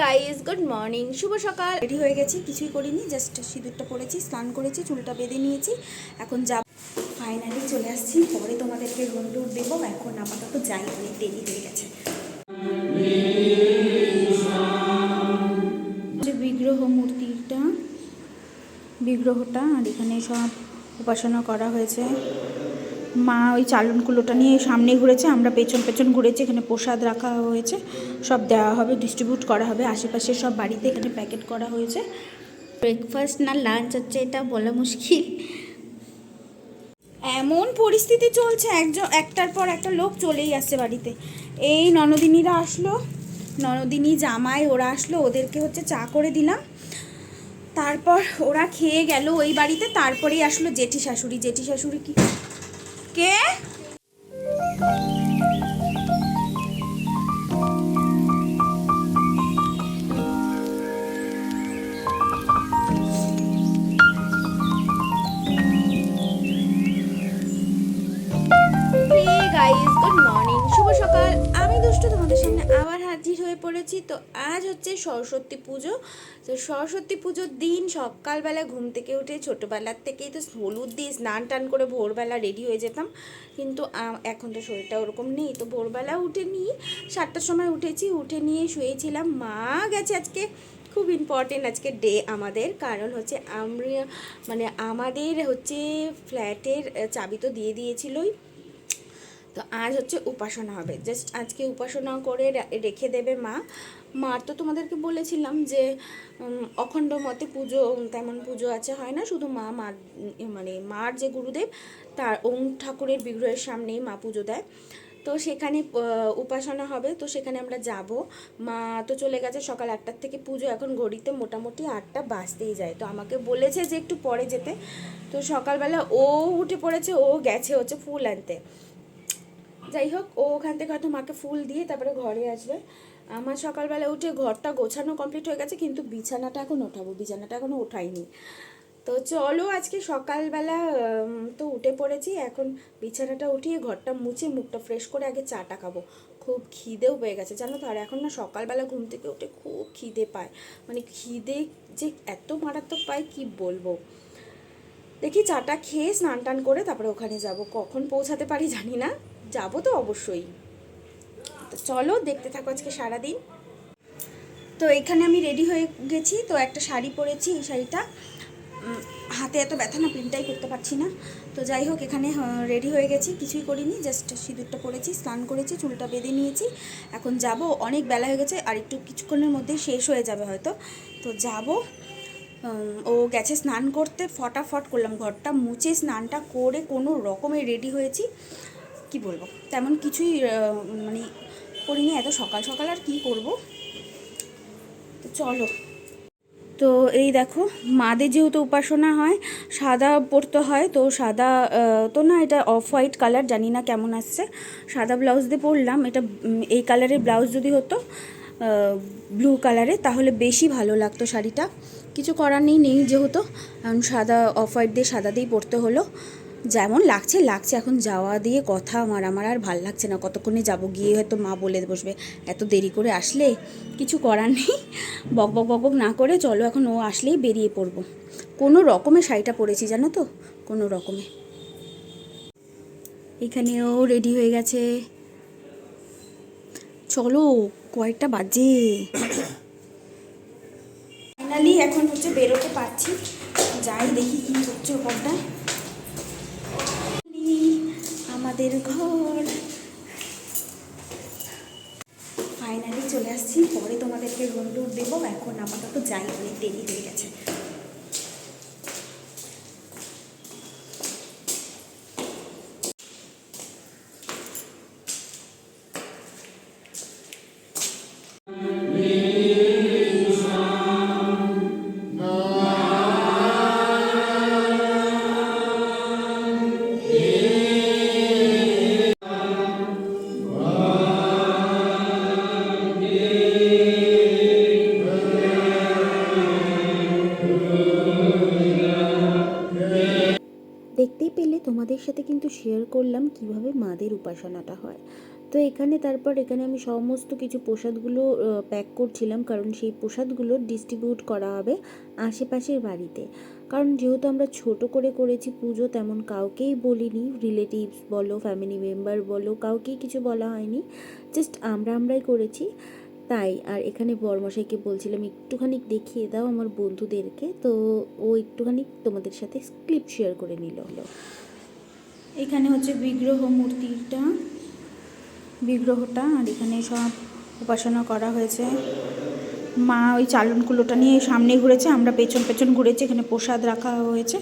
Guys good morning শুভ সকাল। Ready হয়ে গেছি, কিছুই করিনি জাস্ট সিঁদুরটা পরেছি স্নান করেছি, চুলটা বেঁধে নিয়েছি, এখন যাব। ফাইনালি চলে আসছি, পরে তোমাদেরকে রুম টুর দেবো, এখন আপাতত যাই, অনেক দেরি হয়ে গেছে। যে বিগ্রহ মূর্তিটা, বিগ্রহটা, আর এখানে সব উপাসনা করা হয়েছে। মা ওই চালনগুলোটা নিয়ে সামনে ঘুরেছে আমরা পেছন পেছন ঘুরেছি এখানে প্রসাদ রাখা হয়েছে সব দেওয়া হবে ডিস্ট্রিবিউট করা হবে আশেপাশে সব বাড়িতে এখানে প্যাকেট করা হয়েছে। ব্রেকফাস্ট না লাঞ্চ হচ্ছে এটা বলা মুশকিল। এমন পরিস্থিতি চলছে একজন একটার পর একটা লোক চলেই আসছে বাড়িতে। এই ননদিনীরা আসলো ননদিনী জামাই ওরা আসলো ওদেরকে হচ্ছে চা করে দিলাম। তারপর ওরা খেয়ে গেল ওই বাড়িতে তারপরেই আসলো জেঠি শাশুড়ি। জেঠি শাশুড়ি কি কে? হাজির হয়ে পড়েছি। তো আজ হচ্ছে সরস্বতী পুজো। তো সরস্বতী পুজোর দিন সকালবেলা ঘুম থেকে উঠে ছোটোবেলার থেকেই তো হলুদ দিয়ে স্নান টান করে ভোরবেলা রেডি হয়ে যেতাম। কিন্তু এখন তো শরীরটা ওরকম নেই। তো ভোরবেলা উঠে নিয়ে সাতটার সময় উঠেছি। উঠে নিয়ে শুয়েছিলাম। মা গেছে আজকে। খুব ইম্পর্টেন্ট আজকে ডে আমাদের। কারণ হচ্ছে আমরা মানে আমাদের হচ্ছে ফ্ল্যাটের চাবি তো দিয়ে দিয়েছিলই। তো আজ হচ্ছে উপাসনা হবে। জাস্ট আজকে উপাসনা করে রেখে দেবে মা। মার তো তোমাদেরকে বলেছিলাম যে অখণ্ড মতে পুজো, তেমন পুজো আছে, হয় না? শুধু মা, মার মানে মার যে গুরুদেব, তার ওম ঠাকুরের বিগ্রহের সামনেই মা পুজো দেয়। তো সেখানে উপাসনা হবে। তো সেখানে আমরা যাব। মা তো চলে গেছে সকাল আটটার থেকে পুজো। এখন ঘড়িতে মোটামুটি আটটা বাজতেই যায়। তো আমাকে বলেছে যে একটু পরে যেতে। তো সকালবেলা ও উঠে পড়েছে, ও গেছে হচ্ছে ফুল আনতে। যাই হোক ও ওখান থেকে হয়তো মাকে ফুল দিয়ে তারপরে ঘরে আসবে। আমার সকালবেলা উঠে ঘরটা গোছানো কমপ্লিট হয়ে গেছে, কিন্তু বিছানাটা এখন ওঠাবো, বিছানাটা এখনও ওঠাইনি। তো চলো আজকে সকালবেলা তো উঠে পড়েছি, এখন বিছানাটা উঠিয়ে ঘরটা মুছে মুখটা ফ্রেশ করে আগে চাটা খাব। খুব খিদেও পেয়ে গেছে, জানো তো, আর এখন না সকালবেলা ঘুম থেকে উঠে খুব খিদে পায়। মানে খিদে যে এত মারাত্মক পায়, কি বলব? দেখি চাটা খেয়ে স্নান টান করে তারপরে ওখানে যাব, কখন পৌঁছাতে পারি জানি না। যাব তো অবশ্যই। তো চলো, দেখতে থাকো আজকে সারাদিন। তো এখানে আমি রেডি হয়ে গেছি, তো একটা শাড়ি পরেছি এই শাড়িটা। হাতে এত ব্যথা না প্রিন্টাই করতে পারছি না। তো যাই হোক, এখানে রেডি হয়ে গেছি, কিছুই করিনি জাস্ট সিঁদুরটা পরেছি, স্নান করেছি, চুলটা বেঁধে নিয়েছি। এখন যাব, অনেক বেলা হয়ে গেছে, আর একটু কিছুক্ষণের মধ্যেই শেষ হয়ে যাবে হয়তো। তো যাব ও গেছে স্নান করতে, ফটাফট করলাম ঘরটা, মুছে স্নানটা করে কোনো রকমে রেডি হয়েছি। কি বলব? তেমন কিছুই মানে করিনি এত সকাল সকাল আর কি করব? তো চলো। তো এই দেখো, মাদের যেহেতু উপাসনা হয়, সাদা পরতে হয়, তো সাদা তো না এটা অফ হোয়াইট কালার জানি না কেমন আসছে। সাদা ব্লাউজ দিয়ে পরলাম, এটা এই কালারের ব্লাউজ যদি হতো ব্লু কালারে তাহলে বেশি ভালো লাগতো শাড়িটা। কিছু করার নেই নেই যেহেতু এখন সাদা অফ হোয়াইট দিয়ে সাদা দিয়েই পরতে হলো। যেমন লাগছে লাগছে। এখন যাওয়া দিয়ে কথা আমার আমার আর ভালো লাগছে না। কতক্ষণে যাব? গিয়ে হয়তো মা বলে বসবে। এত দেরি করে আসলে? কিছু করার নেই। বক বক বক না করে চলো, এখন ও আসলেই বেরিয়ে পড়ব। কোনো রকমে শাড়িটা পরেছি, জানো তো? কোনো রকমে। এখানেও রেডি হয়ে গেছে। চলো, কয়েকটা বাজে। ফাইনালি এখন হচ্ছে বেরোতে পারছি। যাই দেখি কি হচ্ছে ওখানটা আমাদের ঘর। ফাইনালি চলে আসছি, পরে তোমাদেরকে রুম টুর দেবো। এখন আপাতত যাই, অনেক দেরি হয়ে গেছে। তোমাদের সাথে কিন্তু শেয়ার করলাম কীভাবে মাদের উপাসনাটা হয়। তো এখানে তারপর এখানে আমি সমস্ত কিছু প্রসাদগুলো প্যাক করছিলাম কারণ সেই প্রসাদগুলো ডিস্ট্রিবিউট করা হবে আশেপাশের বাড়িতে। কারণ যেহেতু আমরা ছোট করে করেছি পুজো তেমন কাউকেই বলিনি রিলেটিভস বলো ফ্যামিলি মেম্বার বলো, কাউকেই কিছু বলা হয়নি জাস্ট আমরা আমরাই করেছি। তাই আর এখানে বরমশাইকে বলছিলাম একটুখানি দেখিয়ে দাও আমার বন্ধুদেরকে। তো ও একটুখানি তোমাদের সাথে ক্লিপ শেয়ার করে নিল এখানে হচ্ছে বিগ্রহ মূর্তিটা, বিগ্রহটা, আর এখানে সব উপাসনা করা হয়েছে। মা ওই চালনকুলোটা নিয়ে সামনে ঘুরেছে, আমরা পেছন পেছন ঘুরেছি, এখানে প্রসাদ রাখা হয়েছে,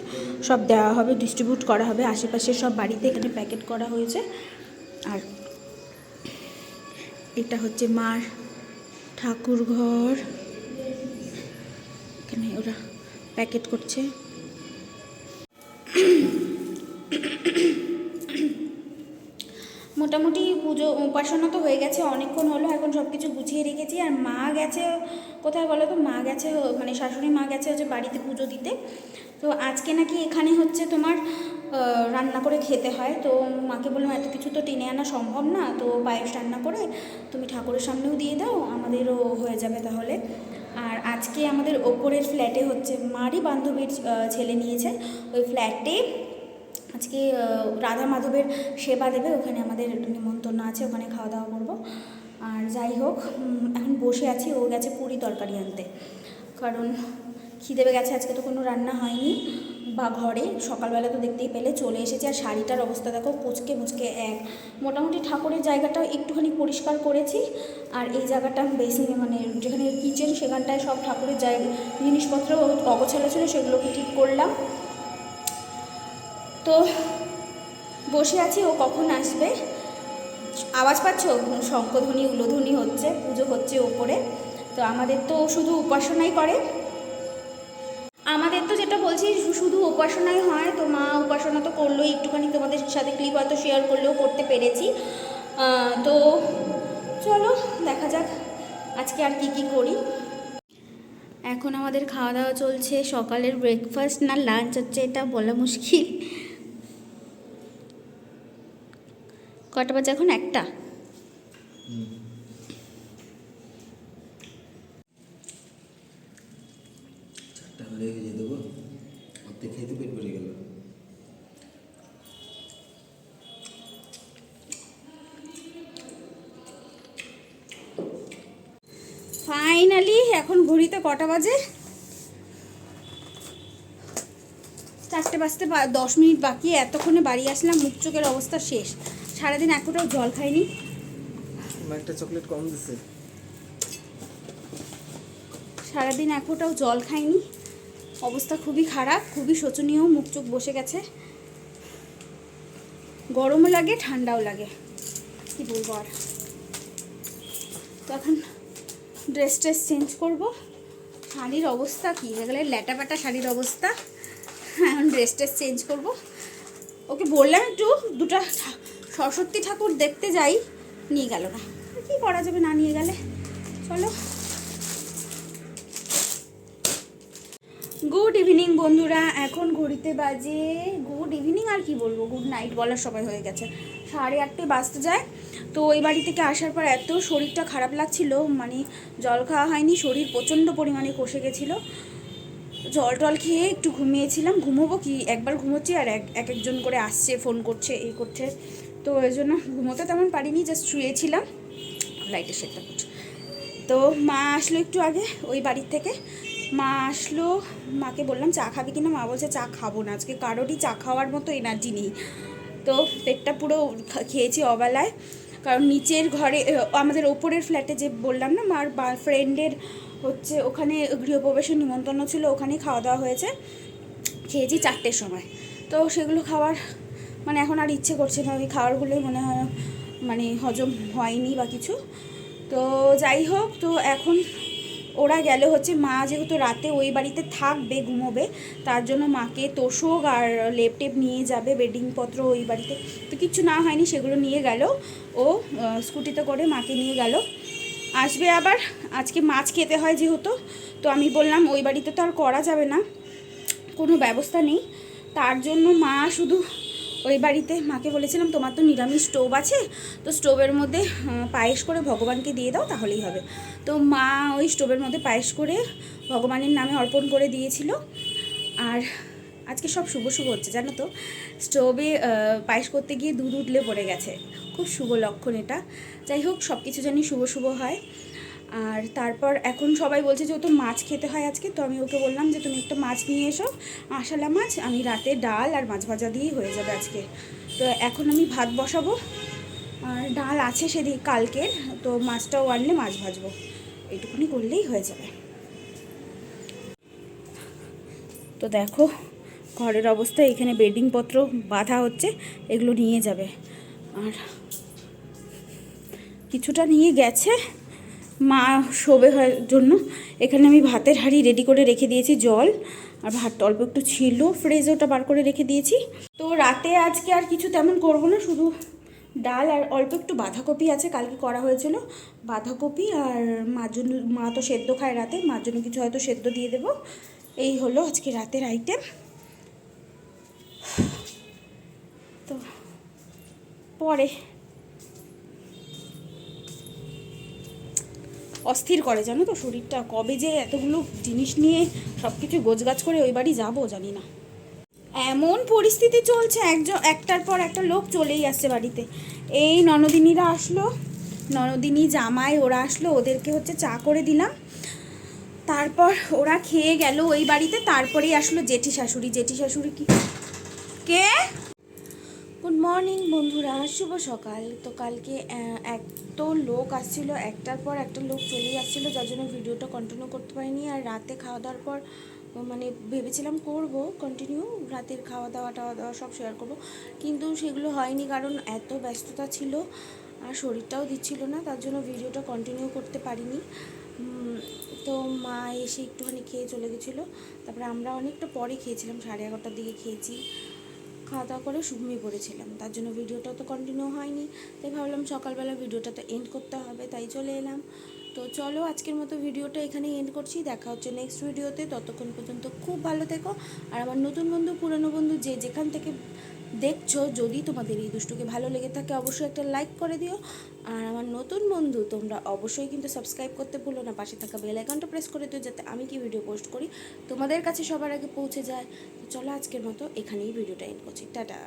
সব দেওয়া হবে ডিস্ট্রিবিউট করা হবে, আশেপাশে সব বাড়িতে এখানে প্যাকেট করা হয়েছে। আর এটা হচ্ছে মার ঠাকুর ঘর। এখানে ওরা প্যাকেট করছে। মোটামুটি পুজো, উপাসনা তো হয়ে গেছে, অনেকক্ষণ হলো, এখন সব কিছু গুছিয়ে রেখেছি। আর মা গেছে, কোথায় বলো তো? মা গেছে মানে শাশুড়ি মা গেছে হচ্ছে বাড়িতে পুজো দিতে। তো আজকে নাকি এখানে হচ্ছে তোমার রান্না করে খেতে হয়। তো মাকে বললাম, এত কিছু তো টেনে আনা সম্ভব না, তো পায়েস রান্না করে তুমি ঠাকুরের সামনেও দিয়ে দাও, আমাদেরও হয়ে যাবে তাহলে। আর আজকে আমাদের ওপরের ফ্ল্যাটে হচ্ছে, মারই বান্ধবীর ছেলে নিয়েছে। ওই ফ্ল্যাটে আজকে রাধা মাধবের সেবা দেবে, ওখানে আমাদের নিমন্ত্রণ আছে, ওখানে খাওয়া দাওয়া করব। আর যাই হোক এখন বসে আছি, ও গেছে পুরি তরকারি আনতে। কারণ খিদেবে গেছে, আজকে তো কোনো রান্না হয়নি। বা ঘরে, সকালবেলা তো দেখতেই পেলে, চলে এসেছে। আর শাড়িটার অবস্থা দেখো, কুচকে মুচকে এক। মোটামুটি ঠাকুরের জায়গাটা একটুখানি পরিষ্কার করেছি। আর এই জায়গাটা বেশি মানে যেখানে কিচেন সেখানটায় সব ঠাকুরের জায়গা, জিনিসপত্র অগোছালো ছিল, সেগুলোকে ঠিক করলাম। তো বসে আছি, ও কখন আসবে? আওয়াজ পাচ্ছ? শঙ্খধ্বনি উলোধ্বনি হচ্ছে, পুজো হচ্ছে ওপরে। তো আমাদের তো শুধু উপাসনাই করে। আমাদের তো যেটা বলছি শুধু উপাসনাই হয়। তো মা উপাসনা তো করলোই, একটুখানি তোমাদের সাথে ক্লিপ হয়তো শেয়ার করলেও করতে পেরেছি। তো চলো, দেখা যাক আজকে আর কি কি করি। এখন আমাদের খাওয়া দাওয়া চলছে, সকালের ব্রেকফাস্ট না লাঞ্চ হচ্ছে, এটা বলা মুশকিল। কটা বাজে এখন? একটা? ফাইনালি এখন ঘড়িতে কটা বাজে? চারটে বাজতে দশ মিনিট বাকি। এতক্ষণে বাড়ি আসলাম মুখ চোখের অবস্থা শেষ। সারাদিন এক ফোঁটাও জল খাইনি। একটা চকলেট কম দিছে। সারাদিন এক ফোঁটাও জল খাইনি। অবস্থা খুবই খারাপ খুবই শোচনীয় মুখ চোখ বসে গেছে। গরমও লাগে ঠান্ডাও লাগে। কি বলব আর। তো এখন ড্রেস ট্রেস চেঞ্জ করব। শাড়ির অবস্থা কী? হয়ে গেলে ল্যাটা প্যাটা শাড়ির অবস্থা। এখন ড্রেস ট্রেস চেঞ্জ করব। ওকে বললাম একটু দুটো সরস্বতী ঠাকুর দেখতে যাই, নিয়ে গেল না। কী করা যাবে না নিয়ে গেলে? চলো। গুড ইভিনিং বন্ধুরা, এখন ঘড়িতে বাজে গুড ইভিনিং আর কি বলব? গুড নাইট বলার সময় হয়ে গেছে। সাড়ে আটটে বাজতে যায়। তো ওই বাড়ি থেকে আসার পর এত শরীরটা খারাপ লাগছিল মানে জল খাওয়া হয়নি, শরীর প্রচণ্ড পরিমাণে কষে গেছিল। জল টল খেয়ে একটু ঘুমিয়েছিলাম। ঘুমোবো কি? একবার ঘুমোচ্ছি আর এক একজন করে আসছে, ফোন করছে, এই করছে। তো ওই জন্য ঘুমোতে তেমন পারিনি জাস্ট শুয়েছিলাম। লাইটের সেটটা করছে তো মা আসলো একটু আগে ওই বাড়ির থেকে। মা আসলো, মাকে বললাম, চা খাবি কিনা? মা বলছে, চা খাব না, আজকে কারোরই চা খাওয়ার মতো এনার্জি নেই। তো পেটটা পুরো খেয়েছি অবেলায়। কারণ নিচের ঘরে আমাদের ওপরের ফ্ল্যাটে যে বললাম না, মার ফ্রেন্ডের হচ্ছে ওখানে গৃহপ্রবেশের নিমন্ত্রণ ছিল, ওখানেই খাওয়া দাওয়া হয়েছে। খেয়েছি চারটের সময়। তো সেগুলো খাওয়ার মানে এখন আর ইচ্ছে করছে না, ওই খাবারগুলোই মনে হয় মানে হজম হয়নি বা কিছু। তো যাই হোক, তো এখন ওরা গেল হচ্ছে মা যেহেতু রাতে ওই বাড়িতে থাকবে, ঘুমোবে, তার জন্য মাকে তোষক আর লেপ টেপ নিয়ে যাবে বেডিংপত্র ওই বাড়িতে। তো কিচ্ছু না হয়নি, সেগুলো নিয়ে গেল। ও স্কুটিতে করে মাকে নিয়ে গেল। আসবে আবার, আজকে মাছ খেতে হয় যেহেতু, তো আমি বললাম ওই বাড়িতে তো আর করা যাবে না, কোনো ব্যবস্থা নেই। তার জন্য মা শুধু ওই বাড়িতে মাকে বলেছিলাম, তোমার তো নিরামিষ স্টোভ আছে, তো স্টোভের মধ্যে পায়েস করে ভগবানকে দিয়ে দাও, তাহলেই হবে। তো মা ওই স্টোভের মধ্যে পায়েস করে ভগবানের নামে অর্পণ করে দিয়েছিল। আর আজকে সব শুভ শুভ হচ্ছে, জানো তো? স্টোভে পায়েস করতে গিয়ে দুধ উঠলে পড়ে গেছে। খুব শুভ লক্ষণ এটা। যাই হোক সব কিছু জানি শুভ শুভ হয়। আর তারপর এখন সবাই বলছে যে ও তো মাছ খেতে হয় আজকে, তো আমি ওকে বললাম যে তুমি একটা মাছ নিয়ে এসো আশালা মাছ, আমি রাতে ডাল আর মাছ ভাজা দিয়েই হয়ে যাবে আজকে। তো এখন আমি ভাত বসাবো, আর ডাল আছে সেদিক কালকের, তো মাছটাও আনলে মাছ ভাজবো। এইটুকুনি করলেই হয়ে যাবে। তো দেখো, ঘরের অবস্থা, এখানে বেডিংপত্র বাঁধা হচ্ছে, এগুলো নিয়ে যাবে। আর কিছুটা নিয়ে গেছে মা শোবে জন্য। এখানে আমি ভাতের হাঁড়ি রেডি করে রেখে দিয়েছি, জল। আর ভাতটা অল্প একটু ছিল ফ্রিজে ওটা বার করে রেখে দিয়েছি। তো রাতে আজকে আর কিছু তেমন করব না, শুধু ডাল আর অল্প একটু বাঁধাকপি আছে, কালকে করা হয়েছিল। বাঁধাকপি আর মার জন্য, মা তো সেদ্ধ খায় রাতে, মার জন্য কিছু হয়তো সেদ্ধ দিয়ে দেবো। এই হলো আজকে রাতের আইটেম তো, পরে। অস্থির করে জানো তো শরীরটা। কবে যে এতগুলো জিনিস নিয়ে সব কিছু গোছগাছ করে ওই বাড়ি যাব জানি না। এমন পরিস্থিতি চলছে, একজন, একটার পর একটা লোক চলেই আসছে বাড়িতে। এই ননদিনীরা আসলো, ননদিনী জামাই ওরা আসলো, ওদেরকে হচ্ছে চা করে দিলাম। তারপর ওরা খেয়ে গেল ওই বাড়িতে, তারপরেই আসলো জেঠি শাশুড়ি। জেঠি শাশুড়ি কি? কে? গুড মর্নিং বন্ধুরা। শুভ সকাল। তো কালকে এত লোক আসছিল, একটার পর একটা লোক চলেই আসছিল, যার জন্য ভিডিওটা কন্টিনিউ করতে পারিনি। আর রাতে খাওয়া দাওয়ার পর মানে ভেবেছিলাম করব কন্টিনিউ রাতের খাওয়া দাওয়া টাওয়া দাওয়া সব শেয়ার করব। কিন্তু সেগুলো হয়নি, কারণ এত ব্যস্ততা ছিল, আর শরীরটাও দিচ্ছিল না, তার জন্য ভিডিওটা কন্টিনিউ করতে পারিনি। তো মা এসে একটুখানি খেয়ে চলে গেছিল। তারপরে আমরা অনেকটা পরে খেয়েছিলাম, সাড়ে এগারোটার দিকে খেয়েছি। খাওয়া দাওয়া করে ঘুমিয়ে পড়েছিলাম। তার জন্য ভিডিওটা তো কন্টিনিউ হয়নি। তাই ভাবলাম সকালবেলা ভিডিওটা তো এন্ড করতে হবে, তাই চলে এলাম। তো চলো আজকের মতো ভিডিওটা এখানেই এন্ড করছি। দেখা হচ্ছে নেক্সট ভিডিওতে ততক্ষণ পর্যন্ত খুব ভালো থেকো। আর আমার নতুন বন্ধু, পুরনো বন্ধু যে যেখান থেকে দেখছ, যদি তোমাদের এই দুষ্টুকে ভালো লেগে থাকে, অবশ্যই একটা লাইক করে দিও। আর আমার নতুন বন্ধু, তোমরা অবশ্যই কিন্তু সাবস্ক্রাইব করতে ভুলো না। পাশে থাকা বেল আইকনটা প্রেস করে দিও, যাতে আমি কি ভিডিও পোস্ট করি? তোমাদের কাছে সবার আগে পৌঁছে যায়। চলো আজকের মতো এখানেই ভিডিওটা এন্ড করছি। টাটা।